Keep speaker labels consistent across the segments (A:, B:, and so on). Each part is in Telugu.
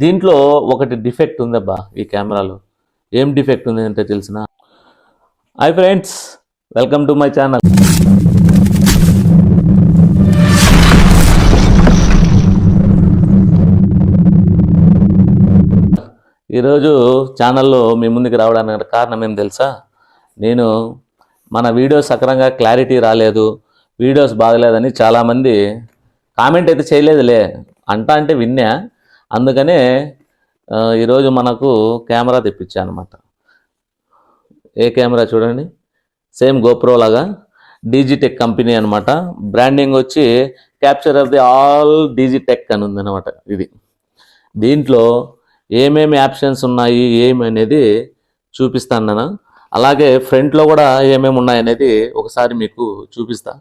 A: దీంట్లో ఒకటి డిఫెక్ట్ ఉందబ్బా ఈ కెమెరాలో. ఏం డిఫెక్ట్ ఉంది అంటే తెలిసిన? Hi friends welcome to my channel. ఈరోజు ఛానల్లో మీ ముందుకు రావడానికి కారణం ఏం తెలుసా? నేను మన వీడియోస్ సక్రంగా క్లారిటీ రాలేదు వీడియోస్ బాగలేదని చాలామంది కామెంట్ అయితే చేయలేదులే. అంట అంటే విన్నా. అందుకనే ఈరోజు మనకు కెమెరా తెప్పించా అనమాట ఏ కెమెరా చూడండి. సేమ్ గోప్రో లాగా డీజీటెక్ కంపెనీ అనమాట బ్రాండింగ్ వచ్చి capture of the all Digitek అని ఉందన్నమాట ఇది. దీంట్లో ఏమేమి ఆప్షన్స్ ఉన్నాయి ఏమి అనేది చూపిస్తాను నేను అలాగే ఫ్రంట్లో కూడా ఏమేమి ఉన్నాయనేది ఒకసారి మీకు చూపిస్తా.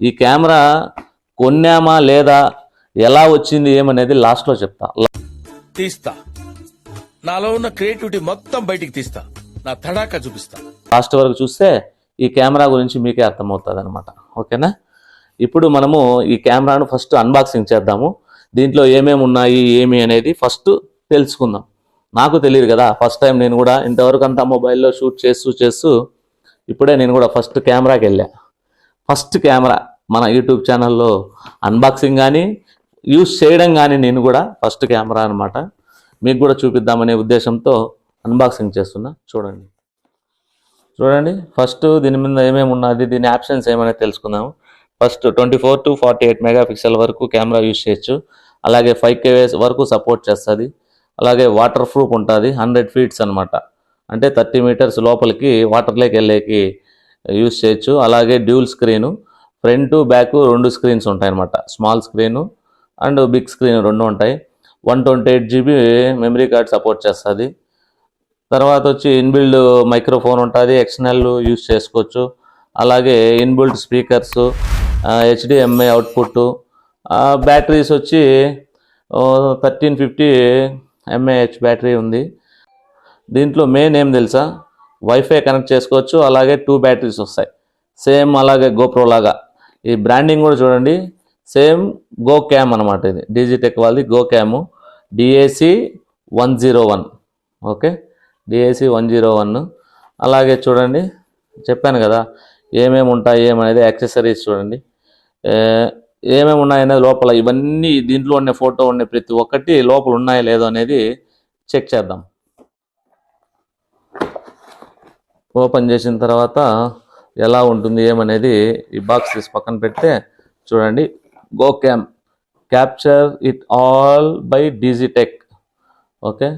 A: ఈ కెమెరా కొన్నామా లేదా ఎలా వచ్చింది ఏమనేది లాస్ట్లో చెప్తా.
B: తీస్తా. నాలో ఉన్న క్రియేటివిటీ మొత్తం బయటికి తీస్తా. నా తడాకా చూపిస్తా.
A: లాస్ట్ వరకు చూస్తే ఈ కెమెరా గురించి మీకే అర్థమవుతుంది అనమాట ఓకేనా? ఇప్పుడు మనము ఈ కెమెరాను ఫస్ట్ అన్బాక్సింగ్ చేద్దాము. దీంట్లో ఏమేమి ఉన్నాయి ఏమి అనేది ఫస్ట్ తెలుసుకుందాం. నాకు తెలియదు కదా ఫస్ట్ టైం నేను కూడా ఇంతవరకు అంతా మొబైల్లో షూట్ చేస్తూ చేస్తూ ఇప్పుడే నేను కూడా ఫస్ట్ కెమెరాకి వెళ్ళా. ఫస్ట్ కెమెరా మన యూట్యూబ్ ఛానల్లో అన్బాక్సింగ్ కానీ యూస్ చేయడం కానీ నేను కూడా ఫస్ట్ కెమెరా అనమాట మీకు కూడా చూపిద్దామనే ఉద్దేశంతో అన్బాక్సింగ్ చేస్తున్నా. చూడండి. చూడండి. ఫస్ట్ దీని మీద ఏమేమి ఉన్నది దీని ఆప్షన్స్ ఏమైనా తెలుసుకుందాము. First twenty four to forty eight megapixel వరకు కెమెరా యూస్ చేయొచ్చు. అలాగే ఫైవ్ కేవేస్ వరకు సపోర్ట్ చేస్తుంది. అలాగే వాటర్ ప్రూఫ్ ఉంటుంది హండ్రెడ్ ఫీట్స్ అనమాట అంటే థర్టీ మీటర్స్ లోపలికి వాటర్లోకి వెళ్ళేకి యూస్ చేయొచ్చు. అలాగే డ్యూల్ స్క్రీను ఫ్రంట్ బ్యాక్ రెండు స్క్రీన్స్ ఉంటాయి అనమాట small screen and big screen రెండు ఉంటాయి. One twenty eight GB memory card support చేస్తుంది. తర్వాత వచ్చి ఇన్బిల్డ్ మైక్రోఫోన్ ఉంటుంది. ఎక్స్టర్నల్ యూజ్ చేసుకోవచ్చు. అలాగే inbuilt speakers HDMI output batteries వచ్చి థర్టీన్ ఫిఫ్టీ ఎంఏహెచ్ బ్యాటరీ ఉంది. దీంట్లో మెయిన్ ఏం తెలుసా? వైఫై కనెక్ట్ చేసుకోవచ్చు. అలాగే టూ బ్యాటరీస్ వస్తాయి. సేమ్ అలాగే గోప్రో లాగా. ఈ బ్రాండింగ్ కూడా చూడండి. సేమ్ గో క్యామ్ అనమాట ఇది. డిజిటెక్ వాళ్ళది go cam. DAC one zero one. Okay? DAC one zero one. అలాగే చూడండి చెప్పాను కదా ఏమేమి ఉంటాయి ఏమనేది యాక్సెసరీస్ చూడండి. ఏమేమి ఉన్నాయనేది లోపల ఇవన్నీ దీంట్లో ఉన్న ఫోటో ఉన్న ప్రతి ఒక్కటి లోపల ఉన్నాయో లేదో అనేది చెక్ చేద్దాం. ఓపెన్ చేసిన తర్వాత ఎలా ఉంటుంది ఏమనేది ఈ బాక్స్ తీసి పక్కన పెడితే చూడండి. Go cam capture it all by Digitek okay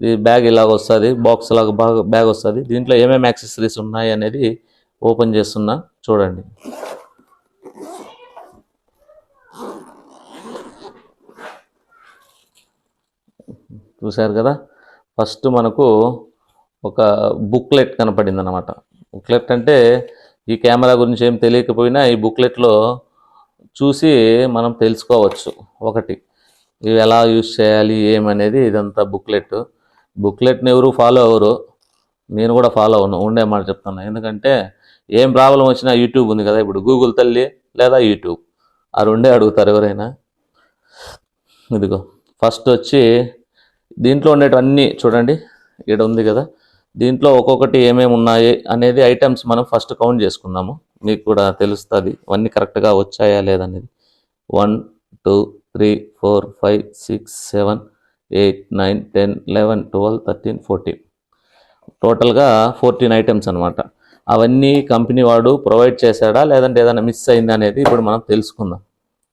A: ఈ బ్యాగ్ ఇలాగ వస్తుంది బాక్స్ లాగా బాగా బ్యాగ్ వస్తుంది. దీంట్లో ఏమేమి యాక్సెసరీస్ ఉన్నాయి అనేది ఓపెన్ చేస్తున్నా. చూడండి. చూశారు కదా? ఫస్ట్ మనకు ఒక బుక్లెట్ కనపడింది అనమాట బుక్లెట్ అంటే ఈ కెమెరా గురించి ఏం తెలియకపోయినా ఈ బుక్లెట్లో చూసి మనం తెలుసుకోవచ్చు. ఒకటి ఇవి ఎలా యూజ్ చేయాలి ఏమనేది ఇదంతా బుక్లెట్. బుక్లెట్ని ఎవరు ఫాలో అవ్వరు. నేను కూడా ఫాలో అవును ఉండే మాట చెప్తున్నా. ఎందుకంటే ఏం ప్రాబ్లం వచ్చినా యూట్యూబ్ ఉంది కదా ఇప్పుడు గూగుల్ తల్లి లేదా యూట్యూబ్. ఆ రెండే అడుగుతారు ఎవరైనా. ఇదిగో ఫస్ట్ వచ్చి దీంట్లో ఉండేటివన్నీ చూడండి. ఇక్కడ ఉంది కదా దీంట్లో ఒక్కొక్కటి ఏమేమి ఉన్నాయి అనేది ఐటమ్స్ మనం ఫస్ట్ కౌంట్ చేసుకుందాము మీకు కూడా తెలుస్తుంది. అవన్నీ కరెక్ట్గా వచ్చాయా లేదనేది one two three four five six seven eight nine ten eleven twelve thirteen fourteen టోటల్గా ఫోర్టీన్ ఐటమ్స్ అనమాట అవన్నీ కంపెనీ వాడు ప్రొవైడ్ చేశాడా లేదంటే ఏదైనా మిస్ అయిందా అనేది ఇప్పుడు మనం తెలుసుకుందాం.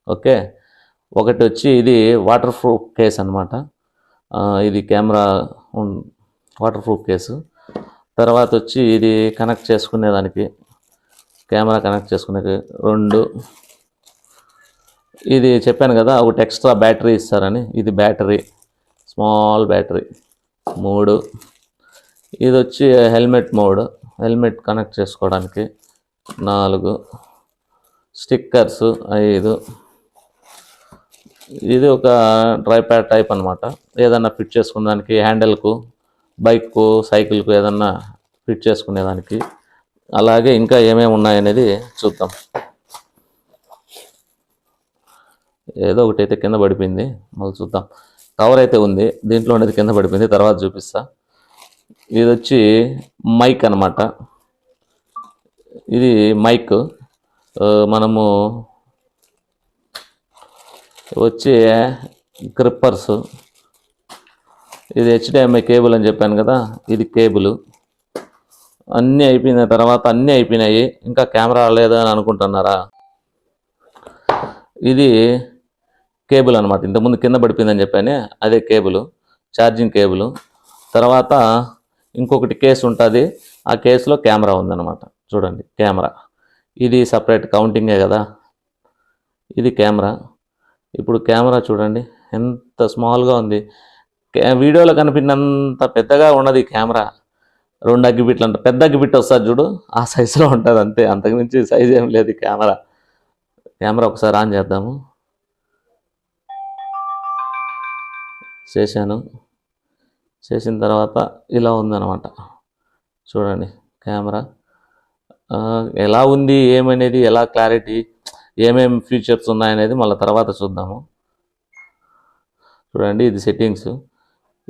A: ఓకే? ఒకటి వచ్చి ఇది వాటర్ ప్రూఫ్ కేస్ అనమాట ఇది కెమెరా వాటర్ ప్రూఫ్ కేసు తర్వాత వచ్చి ఇది కనెక్ట్ చేసుకునేదానికి కెమెరా కనెక్ట్ చేసుకునే రెండు ఇది చెప్పాను కదా ఒకటి ఎక్స్ట్రా బ్యాటరీ ఇస్తారని. ఇది బ్యాటరీ స్మాల్ బ్యాటరీ. మూడు ఇది వచ్చి హెల్మెట్ మోడ్. హెల్మెట్ కనెక్ట్ చేసుకోవడానికి నాలుగు స్టిక్కర్స్ ఐదు. ఇది ఒక డ్రై ప్యాడ్ టైప్ అనమాట ఏదన్నా ఫిట్ చేసుకునేదానికి హ్యాండిల్కు బైక్కు సైకిల్కు ఏదన్నా ఫిట్ చేసుకునేదానికి. అలాగే ఇంకా ఏమేమి ఉన్నాయనేది చూద్దాం. ఏదో ఒకటి అయితే కింద పడిపోయింది. మళ్ళీ చూద్దాం. కవర్ అయితే ఉంది. దీంట్లో ఉండేది కింద పడిపోయింది. తర్వాత చూపిస్తా. ఇది వచ్చి మైక్ అన్నమాట. ఇది మైక్. మనము వచ్చి గ్రిప్పర్స్. ఇది హెచ్డిఎంఐ కేబుల్ అని చెప్పాను కదా ఇది కేబుల్ అన్నీ అయిపోయిన తర్వాత అన్నీ అయిపోయినాయి. ఇంకా కెమెరా లేదా అని అనుకుంటున్నారా? ఇది కేబుల్ అనమాట ఇంతకుముందు కింద పడిపోయిందని చెప్పానే అదే కేబుల్ ఛార్జింగ్ కేబుల్ తర్వాత ఇంకొకటి కేసు ఉంటుంది. ఆ కేసులో కెమెరా ఉందన్నమాట. చూడండి కెమెరా ఇది సపరేట్ కౌంటింగే కదా? ఇది కెమెరా ఇప్పుడు కెమెరా చూడండి ఎంత స్మాల్గా ఉంది. వీడియోలో కనిపినంత పెద్దగా ఉన్నది కెమెరా. రెండు అగ్గిబిట్లు అంట పెద్ద అగ్గిబిట్ వస్తుంది చూడు ఆ సైజులో ఉంటుంది అంతే. అంతకుమించి సైజ్ ఏం లేదు కెమెరా. కెమెరా ఒకసారి ఆన్ చేద్దాము. చేశాను. చేసిన తర్వాత ఇలా ఉందన్నమాట. చూడండి కెమెరా. ఎలా ఉంది ఏమనేది ఎలా క్లారిటీ ఏమేమి ఫీచర్స్ ఉన్నాయనేది మళ్ళీ తర్వాత చూద్దాము. చూడండి ఇది సెట్టింగ్స్.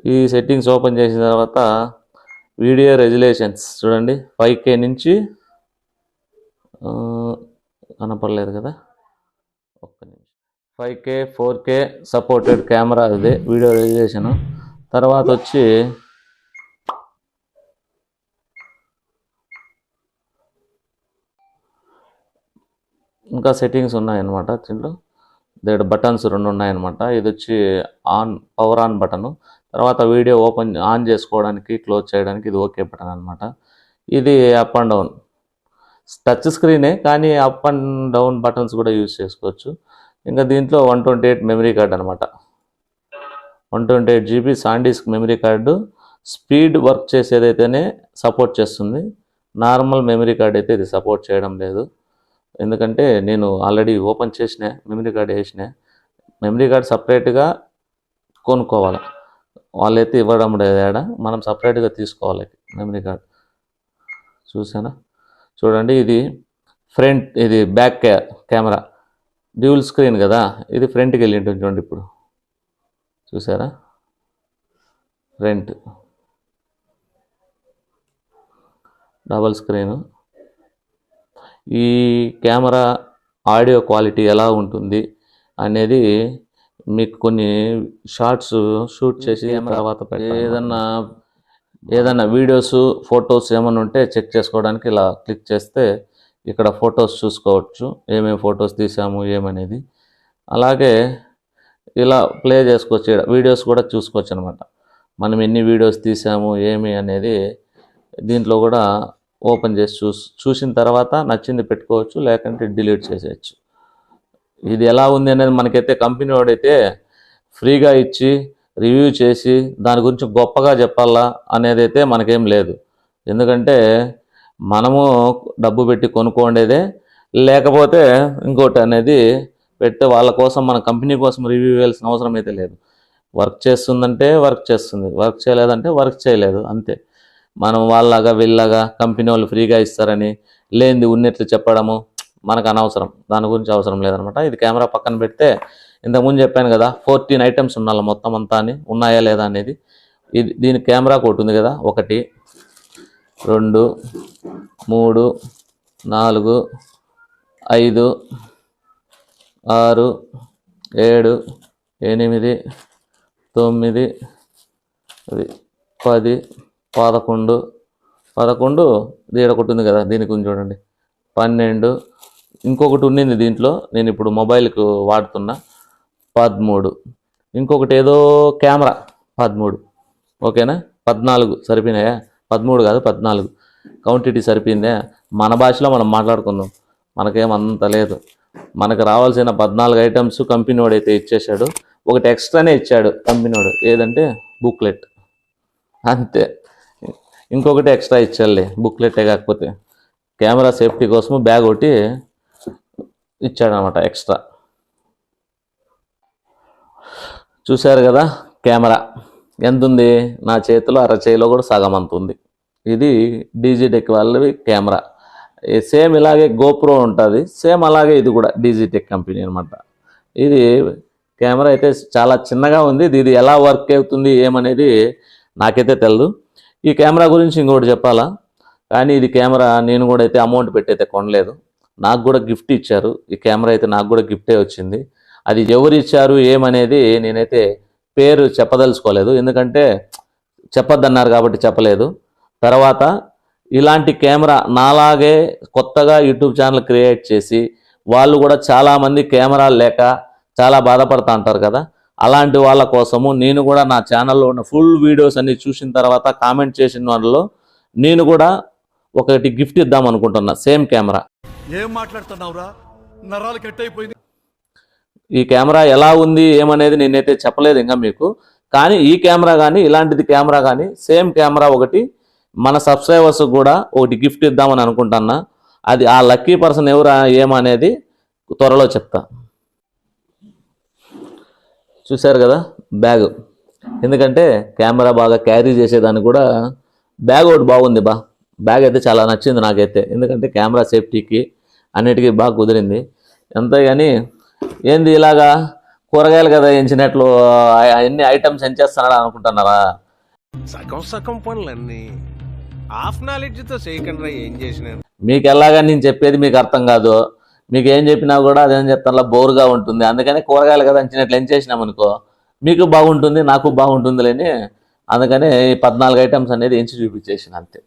A: ఈ సెట్టింగ్స్ ఓపెన్ చేసిన తర్వాత వీడియో రెజులేషన్స్ చూడండి ఫైవ్ కే నుంచి కనపడలేదు కదా. ఒక్క నిమిషం. Five K four K supported camera ఇది వీడియో రెజులేషన్ తర్వాత వచ్చి ఇంకా సెట్టింగ్స్ ఉన్నాయన్నమాట దీంట్లో. దగ్గర బటన్స్ రెండు ఉన్నాయన్నమాట. ఇది వచ్చి ఆన్ పవర్ ఆన్ బటన్ తర్వాత వీడియో ఓపెన్ ఆన్ చేసుకోవడానికి క్లోజ్ చేయడానికి ఇది ఓకే బటన్ అనమాట ఇది అప్ అండ్ డౌన్. టచ్ స్క్రీనే కానీ అప్ అండ్ డౌన్ బటన్స్ కూడా యూజ్ చేసుకోవచ్చు. ఇంకా దీంట్లో one twenty eight memory card అనమాట one twenty eight GB SanDisk memory card. Speed work చేసేదైతేనే support చేస్తుంది. నార్మల్ మెమరీ కార్డ్ అయితే ఇది సపోర్ట్ చేయడం లేదు. ఎందుకంటే నేను ఆల్రెడీ ఓపెన్ చేసిన మెమరీ కార్డ్ వేసిన. మెమరీ కార్డ్ సపరేట్గా కొనుక్కోవాలి. వాళ్ళైతే ఇవ్వడం లేదు ఆడ మనం సపరేట్గా తీసుకోవాలి మెమరీ కార్డ్. చూసానా చూడండి ఇది ఫ్రంట్ ఇది బ్యాక్ కే కెమెరా. డ్యూల్ స్క్రీన్ కదా ఇది ఫ్రంట్కి వెళ్ళి ఉంటుంది చూడండి ఇప్పుడు. చూసారా ఫ్రంట్. Double screen. ఈ కెమెరా ఆడియో క్వాలిటీ ఎలా ఉంటుంది అనేది మీకు కొన్ని షార్ట్స్ షూట్ చేసి తర్వాత. ఏదన్నా ఏదన్నా వీడియోస్ ఫొటోస్ ఏమైనా ఉంటే చెక్ చేసుకోవడానికి ఇలా క్లిక్ చేస్తే ఇక్కడ ఫొటోస్ చూసుకోవచ్చు. ఏమేమి ఫొటోస్ తీసాము ఏమనేది. అలాగే ఇలా ప్లే చేసుకోవచ్చు. వీడియోస్ కూడా చూసుకోవచ్చు అనమాట మనం ఎన్ని వీడియోస్ తీసాము ఏమి అనేది దీంట్లో కూడా ఓపెన్ చేసి చూసి చూసిన తర్వాత నచ్చింది పెట్టుకోవచ్చు లేకుంటే డిలీట్ చేసేయచ్చు. ఇది ఎలా ఉంది అనేది మనకైతే కంపెనీ వాడైతే ఫ్రీగా ఇచ్చి రివ్యూ చేసి దాని గురించి గొప్పగా చెప్పాలా అనేది అయితే మనకేం లేదు. ఎందుకంటే మనము డబ్బు పెట్టి కొనుక్కోండేదే లేకపోతే ఇంకోటి అనేది పెడితే వాళ్ళ కోసం మన కంపెనీ కోసం రివ్యూ వేయాల్సిన అవసరం అయితే లేదు. వర్క్ చేస్తుందంటే వర్క్ చేస్తుంది వర్క్ చేయలేదంటే వర్క్ చేయలేదు అంతే. మనం వాళ్ళలాగా వీళ్ళలాగా కంపెనీ వాళ్ళు ఫ్రీగా ఇస్తారని లేనిది ఉన్నట్లు చెప్పడము మనకు అనవసరం. దాని గురించి అవసరం లేదనమాట. ఇది కెమెరా పక్కన పెడితే ఇంతకుముందు చెప్పాను కదా ఫోర్టీన్ ఐటమ్స్ ఉండాలి మొత్తం అంతా అని ఉన్నాయా లేదా అనేది. ఇది దీని కెమెరా ఒకటి ఉంది కదా ఒకటి రెండు మూడు నాలుగు ఐదు ఆరు ఏడు ఎనిమిది తొమ్మిది అది పది పదకొండు పదకొండు దీడ ఒకటి ఉంది కదా దీని గురించి చూడండి. పన్నెండు ఇంకొకటి ఉండింది దీంట్లో. నేను ఇప్పుడు మొబైల్కు వాడుతున్నా. పదమూడు. ఇంకొకటి ఏదో కెమెరా. పదమూడు. ఓకేనా? పద్నాలుగు సరిపోయినాయా? పదమూడు కాదు పద్నాలుగు. కౌంటిటీ సరిపోయిందే? మన భాషలో మనం మాట్లాడుకుందాం. మనకేం అంత లేదు. మనకు రావాల్సిన పద్నాలుగు ఐటమ్స్ కంపెనీ వాడు అయితే ఇచ్చేసాడు ఒకటి ఎక్స్ట్రానే ఇచ్చాడు కంపెనీ వాడు. ఏదంటే బుక్లెట్. అంతే. ఇంకొకటి ఎక్స్ట్రా ఇచ్చాడులే. బుక్లెటే కాకపోతే. కెమెరా సేఫ్టీ కోసము బ్యాగ్ ఒకటి ఇచ్చాడనమాట ఎక్స్ట్రా. చూశారు కదా కెమెరా. ఎంత ఉంది నా చేతిలో అరచేయిలో కూడా సగం అంత ఉంది. ఇది డీజీటెక్ వాళ్ళవి కెమెరా. సేమ్ ఇలాగే గోప్రో ఉంటుంది. సేమ్ అలాగే ఇది కూడా డీజీటెక్ కంపెనీ అనమాట ఇది కెమెరా అయితే చాలా చిన్నగా ఉంది. ఇది ఇది ఎలా వర్క్ అవుతుంది ఏమనేది నాకైతే తెలియదు ఈ కెమెరా గురించి ఇంకోటి చెప్పాలా? కానీ ఇది కెమెరా నేను కూడా అయితే అమౌంట్ పెట్టి అయితే కొనలేదు. నాకు కూడా గిఫ్ట్ ఇచ్చారు. ఈ కెమెరా అయితే నాకు కూడా గిఫ్టే వచ్చింది. అది ఎవరు ఇచ్చారు ఏమనేది నేనైతే పేరు చెప్పదలుచుకోలేదు. ఎందుకంటే చెప్పొద్దన్నారు కాబట్టి చెప్పలేదు. తర్వాత ఇలాంటి కెమెరా నాలాగే కొత్తగా యూట్యూబ్ ఛానల్ క్రియేట్ చేసి వాళ్ళు కూడా చాలామంది కెమెరాలు లేక చాలా బాధపడుతూ ఉంటారు కదా. అలాంటి వాళ్ళ కోసము నేను కూడా నా ఛానల్లో ఉన్న ఫుల్ వీడియోస్ అన్ని చూసిన తర్వాత కామెంట్ చేసిన వాళ్ళలో నేను కూడా ఒకటి గిఫ్ట్ ఇద్దాం అనుకుంటున్నా. సేమ్ కెమెరా
C: ఏం మాట్లాడుతున్నావురా? నరాలు కట్టయిపోయింది.
A: ఈ కెమెరా ఎలా ఉంది ఏమనేది నేనైతే చెప్పలేదు ఇంకా మీకు. కానీ ఈ కెమెరా కానీ ఇలాంటిది కెమెరా కానీ సేమ్ కెమెరా ఒకటి మన సబ్స్క్రైబర్స్ కూడా ఒకటి గిఫ్ట్ ఇద్దామని అనుకుంటున్నా. అది ఆ లక్కీ పర్సన్ ఎవరు ఏమనేది త్వరలో చెప్తా. చూశారు కదా బ్యాగ్. ఎందుకంటే కెమెరా బాగా క్యారీ చేసేదానికి కూడా బ్యాగ్ ఒకటి బాగుంది బా. బ్యాగ్ అయితే చాలా నచ్చింది నాకైతే. ఎందుకంటే కెమెరా సేఫ్టీకి అన్నిటికీ బాగా కుదిరింది. అంతేగాని ఏంది ఇలాగా కూరగాయలు కదా ఎంచినట్లు అన్ని ఐటమ్స్ ఎంచేస్తున్నాడా అనుకుంటున్నారా?
D: సగం సగం పనులన్నీ హాఫ్ నాలెడ్జ్తో చేయకుండా ఏం చేసినాను
A: మీకు ఎలాగా నేను చెప్పేది మీకు అర్థం కాదు. మీకు ఏం చెప్పినా కూడా అదేం చెప్తాను బోరుగా ఉంటుంది. అందుకని కూరగాయలు కదా ఎంచినట్లు ఎంచేసినాం అనుకో మీకు బాగుంటుంది నాకు బాగుంటుంది లేని అందుకని ఈ పద్నాలుగు ఐటమ్స్ అనేది ఎంచి చూపించేసిన అంతే.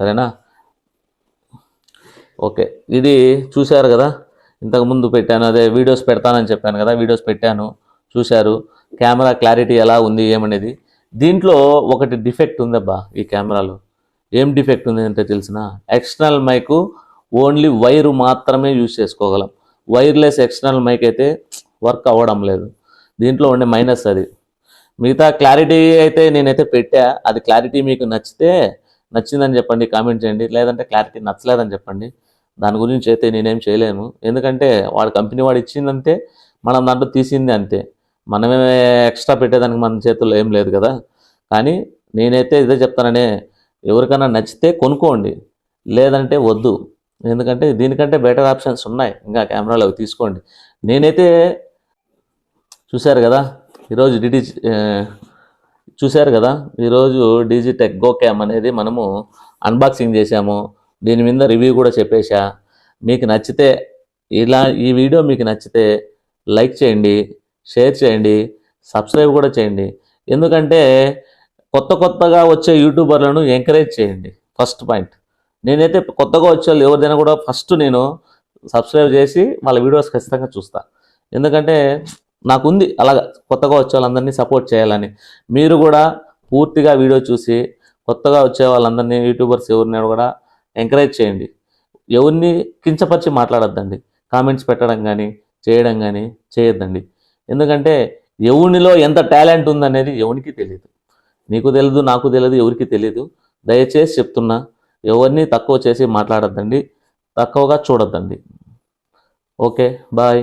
A: సరేనా? ఇది చూశారు కదా? ఇంతకుముందు పెట్టాను. అదే వీడియోస్ పెడతానని చెప్పాను కదా? వీడియోస్ పెట్టాను. చూశారు. కెమెరా క్లారిటీ ఎలా ఉంది ఏమనేది. దీంట్లో ఒకటి డిఫెక్ట్ ఉందబ్బా ఈ కెమెరాలో. ఏం డిఫెక్ట్ ఉంది అంటే తెలిసిన? ఎక్స్టర్నల్ మైకు ఓన్లీ వైరు మాత్రమే యూజ్ చేసుకోగలం. వైర్లెస్ ఎక్స్టర్నల్ మైక్ అయితే వర్క్ అవ్వడం లేదు. దీంట్లో ఉండే మైనస్ అది. మిగతా క్లారిటీ అయితే నేనైతే పెట్టా. అది క్లారిటీ మీకు నచ్చితే నచ్చిందని చెప్పండి కామెంట్ చేయండి. లేదంటే క్లారిటీ నచ్చలేదని చెప్పండి. దాని గురించి అయితే నేనేం చేయలేను. ఎందుకంటే వాడు కంపెనీ వాడు ఇచ్చిందంతే మనం దాంట్లో తీసింది అంతే. మనమే ఎక్స్ట్రా పెట్టేదానికి మన చేతుల్లో ఏం లేదు కదా. కానీ నేనైతే ఇదే చెప్తాననే ఎవరికైనా నచ్చితే కొనుక్కోండి. లేదంటే వద్దు. ఎందుకంటే దీనికంటే బెటర్ ఆప్షన్స్ ఉన్నాయి. ఇంకా కెమెరాలు అవి తీసుకోండి. నేనైతే చూశారు కదా ఈరోజు డిడి చూశారు కదా ఈరోజు డిజిటెక్ గో క్యామ్ అనేది మనము అన్బాక్సింగ్ చేశాము. దీని మీద రివ్యూ కూడా చెప్పేశా. మీకు నచ్చితే ఇలా ఈ వీడియో మీకు నచ్చితే లైక్ చేయండి షేర్ చేయండి సబ్స్క్రైబ్ కూడా చేయండి. ఎందుకంటే కొత్త కొత్తగా వచ్చే యూట్యూబర్లను ఎంకరేజ్ చేయండి ఫస్ట్ పాయింట్ నేనైతే కొత్తగా వచ్చే వాళ్ళు ఎవరిదైనా కూడా ఫస్ట్ నేను సబ్స్క్రైబ్ చేసి వాళ్ళ వీడియోస్ ఖచ్చితంగా చూస్తా. ఎందుకంటే నాకుంది అలాగా కొత్తగా వచ్చే వాళ్ళందరినీ సపోర్ట్ చేయాలని. మీరు కూడా పూర్తిగా వీడియో చూసి కొత్తగా వచ్చే వాళ్ళందరినీ యూట్యూబర్స్ ఎవరినైనా కూడా ఎంకరేజ్ చేయండి. ఎవరిని కించపరిచి మాట్లాడొద్దండి. కామెంట్స్ పెట్టడం కానీ చేయడం కానీ చేయొద్దండి. ఎందుకంటే ఎవరినిలో ఎంత టాలెంట్ ఉందనేది ఎవరికి తెలియదు నీకు తెలియదు నాకు తెలియదు ఎవరికి తెలియదు దయచేసి చెప్తున్నా ఎవరిని తక్కువ చేసి మాట్లాడద్దండి. తక్కువగా చూడొద్దండి. Okay bye.